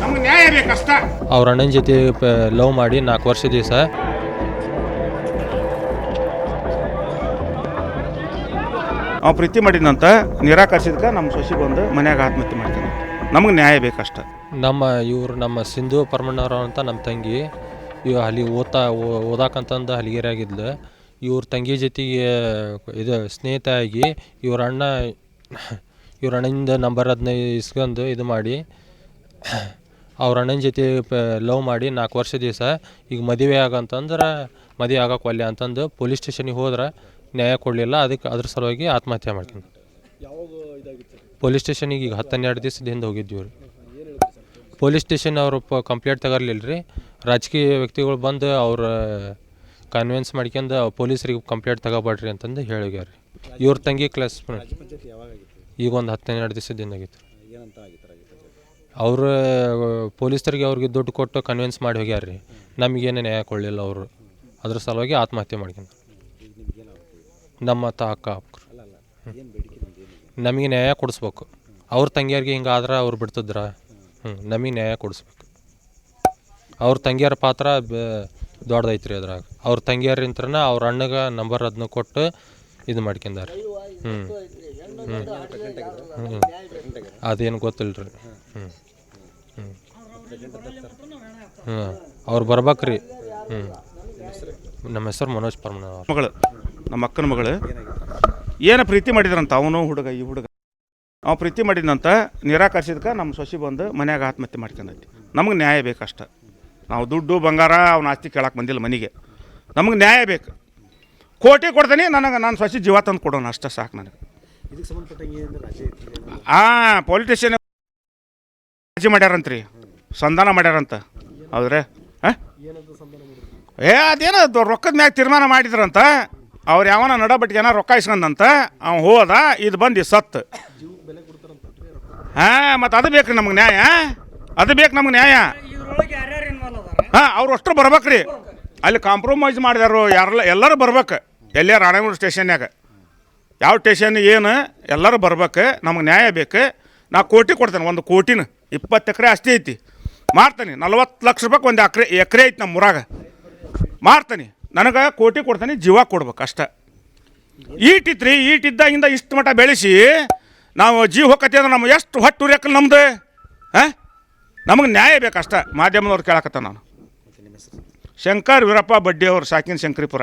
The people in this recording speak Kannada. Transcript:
ನಮ್ಗೆ ನ್ಯಾಯ ಬೇಕಷ್ಟ. ಅವ್ರ ಅಣ್ಣನ ಜೊತೆ ಲವ್ ಮಾಡಿ ನಾಲ್ಕು ವರ್ಷ ದಿವಸ. ಅವ ಪ್ರೀತಿ ಮಾಡಿದಂತ ನಿರಾಕರಿಸಿದ್ಕ ನಮ್ಮ ಸೊಸಿ ಬಂದು ಮನ್ಯಾಗ ಆತ್ಮಹತ್ಯೆ ಮಾಡ್ತಾನೆ. ನಮಗೆ ನ್ಯಾಯ ಬೇಕಷ್ಟ. ನಮ್ಮ ಇವ್ರು ನಮ್ಮ ಸಿಂಧು ಪರಮಣ್ಣವ್ರು ಅಂತ ನಮ್ಮ ತಂಗಿ ಇವ ಅಲ್ಲಿ ಓದ್ತಾ ಓದಾಕಂತಂದು ಹಲಿಗೆರಾಗಿದ್ಲು ಇವ್ರ ತಂಗಿ ಜೊತೆಗೆ ಇದು ಸ್ನೇಹಿತ ಆಗಿ ಇವ್ರ ಅಣ್ಣ ಇವ್ರ ಅಣ್ಣಂದ ನಂಬರ್ ಅದನ್ನ ಇಸ್ಕೊಂಡು ಇದು ಮಾಡಿ, ಅವ್ರ ಅಣ್ಣನ ಜೊತೆ ಲವ್ ಮಾಡಿ ನಾಲ್ಕು ವರ್ಷ ದಿವಸ ಈಗ ಮದುವೆ ಆಗಂತಂದ್ರೆ ಮದುವೆ ಆಗಕ್ಕೆ ಒಲ್ಲೆ ಅಂತಂದು ಪೊಲೀಸ್ ಸ್ಟೇಷನಿಗೆ ಹೋದ್ರೆ ನ್ಯಾಯ ಕೊಡಲಿಲ್ಲ ಅದಕ್ಕೆ ಅದ್ರ ಸಲುವಾಗಿ ಆತ್ಮಹತ್ಯೆ ಮಾಡ್ಕೊಂಡು ಪೊಲೀಸ್ ಸ್ಟೇಷನಿಗೆ ಈಗ ಹತ್ತು ಹನ್ನೆರಡು ದಿವಸದ ಹಿಂದೆ ಹೋಗಿದ್ವಿ ರೀ ಪೊಲೀಸ್ ಸ್ಟೇಷನ್ ಅವರು ಪ ಕಂಪ್ಲೇಂಟ್ ತಗರ್ಲಿಲ್ಲ ರೀ ರಾಜಕೀಯ ವ್ಯಕ್ತಿಗಳು ಬಂದು ಅವ್ರ ಕನ್ವಿನ್ಸ್ ಮಾಡ್ಕೊಂಡು ಪೊಲೀಸರಿಗೆ ಕಂಪ್ಲೇಂಟ್ ತಗೋಬೇಡ್ರಿ ಅಂತಂದು ಹೇಳಿಗ್ಯಾರ ರೀ ಇವ್ರ ತಂಗಿ ಕ್ಲಾಸ್ ಈಗ ಒಂದು ಹತ್ತು ಹನ್ನೆರಡು ದಿವಸದಿಂದ ಆಗಿತ್ತು. ಅವರು ಪೊಲೀಸರಿಗೆ ಅವ್ರಿಗೆ ದುಡ್ಡು ಕೊಟ್ಟು ಕನ್ವಿನ್ಸ್ ಮಾಡಿ ಹೋಗ್ಯಾರ ರೀ ನಮಗೇನು ನ್ಯಾಯ ಕೊಡಲಿಲ್ಲ ಅವರು. ಅದ್ರ ಸಲುವಾಗಿ ಆತ್ಮಹತ್ಯೆ ಮಾಡ್ಕೊಂಡು. ನಮ್ಮ ತ ಅಕ್ಕ ಅಕ್ಕರು. ನಮಗೆ ನ್ಯಾಯ ಕೊಡಿಸ್ಬೇಕು. ಅವ್ರ ತಂಗಿಯರಿಗೆ ಹಿಂಗಾದ್ರೆ ಅವ್ರು ಬಿಡ್ತಿದ್ರ? ಹ್ಞೂ ನಮಗೆ ನ್ಯಾಯ ಕೊಡಿಸ್ಬೇಕು. ಅವ್ರ ತಂಗಿಯರ ಪಾತ್ರ ಬ- ದೊಡ್ಡದೈತ್ರಿ ಅದ್ರಾಗ. ಅವ್ರ ತಂಗಿಯರಿಂತ್ರನ ಅವ್ರ ಅಣ್ಣಗೆ ನಂಬರ್ ಅದನ್ನ ಕೊಟ್ಟು ಇದು ಮಾಡ್ಕೊಂಡಾರ ಹ್ಞೂ ಹ್ಞೂ ಅದೇನು ಗೊತ್ತಿಲ್ಲ ರೀ ಹ್ಞೂ ಹ್ಞೂ ಹ್ಞೂ ಅವ್ರು ಬರ್ಬೇಕ್ರಿ. ಹ್ಞೂ ನಮ್ಮ ಹೆಸರು ಮನೋಜ್ ಪರ್ಮನ ಮಗಳು, ನಮ್ಮ ಅಕ್ಕನ ಮಗಳು, ಏನು ಪ್ರೀತಿ ಮಾಡಿದ್ರಂತ ಅವನು ಹುಡುಗ, ಈ ಹುಡುಗ? ಅವ ಪ್ರೀತಿ ಮಾಡಿದಂತ ನಿರಾಕರಿಸಿದ್ಕ ನಮ್ಮ ಸೊಸಿ ಬಂದು ಮನ್ಯಾಗ ಆತ್ಮಹತ್ಯೆ ಮಾಡ್ಕೊಂಡೈತಿ. ನಮಗೆ ನ್ಯಾಯ ಬೇಕಷ್ಟ ನಾವು ದುಡ್ಡು, ಬಂಗಾರ ಅವ್ನ ಆಸ್ತಿ ಕೇಳಕ್ಕೆ ಬಂದಿಲ್ಲ ಮನೆಗೆ. ನಮಗೆ ನ್ಯಾಯ ಬೇಕು. ಕೋಟಿ ಕೊಡ್ತೀನಿ, ನನಗೆ, ನಾನು ಸೊಸಿ ಜೀವ ತಂದು ಕೊಡೋಣ ಅಷ್ಟೇ ಸಾಕು ನನಗೆ. ಹಾಂ ಪೊಲೀಸ್ ಸ್ಟೇಷನ್ ಮಾಡ್ಯಾರಂತ್ರಿ. ಸಂಧಾನ ಮಾಡ್ಯಾರಂತ. ಹೌದ್ರಿ? ಹಾಂ? ಏ ಅದೇನೋ ರೊಕ್ಕದ ಮ್ಯಾಗ ತೀರ್ಮಾನ ಮಾಡಿದ್ರಂತ. ಅವ್ರು ಯಾವನ ನಡಬಟ್ಟಿಗೆನ ಏನೋ ರೊಕ್ಕ ಇಸ್ಕೊಂಡಂತ. ಅವ ಹೋದ ಇದು ಬಂದು ಸತ್ತು ಹಾಂ ಮತ್ತು ಅದು ಬೇಕು ನಮಗೆ ನ್ಯಾಯ. ಅದು ಬೇಕು ನಮ್ಗೆ ನ್ಯಾಯ. ಹಾಂ ಅವ್ರು ಅಷ್ಟು ಬರ್ಬೇಕ್ರಿ. ಅಲ್ಲಿ ಕಾಂಪ್ರಮೈಸ್ ಮಾಡಿದಾರು ಯಾರೆಲ್ಲ ಎಲ್ಲರೂ ಬರ್ಬೇಕು. ಎಲ್ಲೇ ರಾಣೇಗೂರು ಸ್ಟೇಷನ್ಯಾಗ ಯಾವ ಟೇಷನ್ ಏನು ಎಲ್ಲರೂ ಬರ್ಬೇಕು ನಮಗೆ ನ್ಯಾಯ ಬೇಕು. ನಾ ಕೋಟಿ ಕೊಡ್ತೇನೆ ಒಂದು ಕೋಟಿನ. ಇಪ್ಪತ್ತು ಎಕರೆ ಅಷ್ಟೇ ಐತಿ. ಮಾಡ್ತೇನೆ ನಲ್ವತ್ತು ಲಕ್ಷ ರೂಪಾಯಿ ಒಂದು ಎಕರೆ ಎಕರೆ ಐತಿ ನಮ್ಮ ಊರಾಗ. ಮಾಡ್ತೇನೆ ನನಗೆ ಕೋಟಿ ಕೊಡ್ತೇನೆ ಜೀವ ಕೊಡ್ಬೇಕು ಅಷ್ಟ. ಈಟಿತ್ರಿ ಈಟಿದ್ದಾಗಿಂದ ಇಷ್ಟು ಮಟ್ಟ ಬೆಳೆಸಿ ನಾವು ಜೀವ ಹೋಗತಿ ಅಂದ್ರೆ ನಮ್ಗೆ ಎಷ್ಟು ಹೊಟ್ಟು ಉರಿಯಕ್ಕೆ ನಮ್ದು? ಹಾಂ? ನಮಗೆ ನ್ಯಾಯ ಬೇಕಷ್ಟ ಮಾಧ್ಯಮದವ್ರು ಕೇಳಕತ್ತ ನಾನು. ಶಂಕರ್ ವೀರಪ್ಪ ಬಡ್ಡಿ ಅವ್ರು ಸಾಕಿನ ಶಂಕರಿಪುರ.